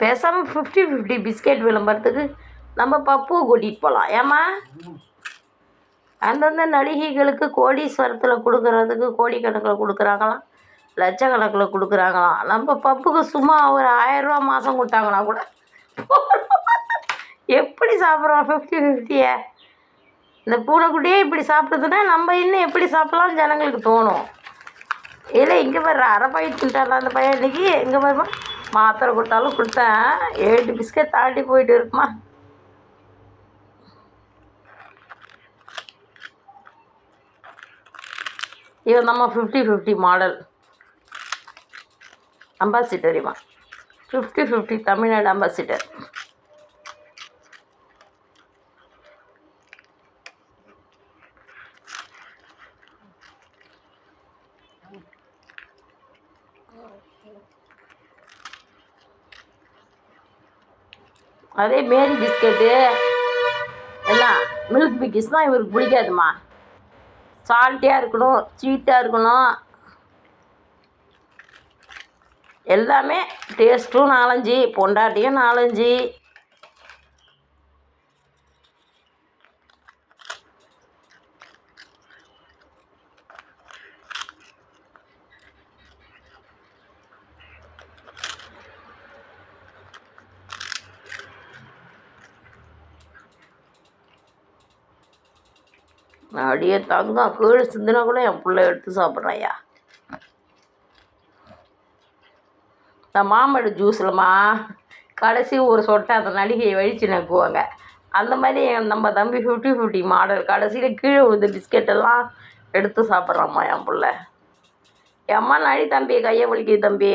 பேசாமல் fifty fifty biscuit விளம்பரத்துக்கு நம்ம பப்புவை கூட்டிகிட்டு போகலாம் ஏம்மா? அந்தந்த நடிகைகளுக்கு கோடீஸ்வரத்தில் கொடுக்குறதுக்கு கோடிக்கணக்கில் கொடுக்குறாங்களாம் லட்சக்கணக்கில் கொடுக்குறாங்களாம். நம்ம பப்புக்கு சும்மா ஒரு ஆயரூவா மாதம் கொடுத்தாங்கன்னா கூட எப்படி சாப்பிட்றோம் ஃபிஃப்டி ஃபிஃப்டியை இந்த பூனைக்குட்டியே இப்படி சாப்பிடுதுன்னா நம்ம இன்னும் எப்படி சாப்பிட்லாம்னு ஜனங்களுக்கு தோணும். இல்லை இங்கே வர்ற அரை பாக்கெட் அந்த பையன் இன்றைக்கி எங்கே வருமா மாத்திரை கொடுத்தாலும் கொடுத்தேன். ஏழு பிஸ்கட் தாண்டி போயிட்டு இருக்குமா? இவன் நம்ம ஃபிஃப்டி ஃபிஃப்டி மாடல் அம்பாசிடர் இவன். ஃபிஃப்டி ஃபிஃப்டி தமிழ்நாடு அம்பாசிடர் அதே மேரி பிஸ்கெட்டு. எல்லாம் மில்க் பிக்கிஸ் தான் இவருக்கு பிடிக்காதுமா. சால்ட்டியாக இருக்கணும் ஸ்வீட்டாக இருக்கணும். எல்லாமே டேஸ்ட்டும் நாலஞ்சு பொண்டாட்டியும் நாலஞ்சு. அடியே தங்கம் கீழே சிந்தினா கூட என் பிள்ளை எடுத்து சாப்பிட்றாயா நான் மாம்பழ ஜூஸ்லம்மா கடைசி ஒரு சொட்டை அந்த நடிகையை வழித்து நக்குவாங்க. அந்த மாதிரி என் நம்ம தம்பி ஃபிஃப்டி ஃபிஃப்டி மாடல் கடைசியில் கீழே விழுந்த பிஸ்கெட்டெல்லாம் எடுத்து சாப்பிட்றாம்மா என் பிள்ளை. எம்மா நடி தம்பி கையை வலிக்குது தம்பி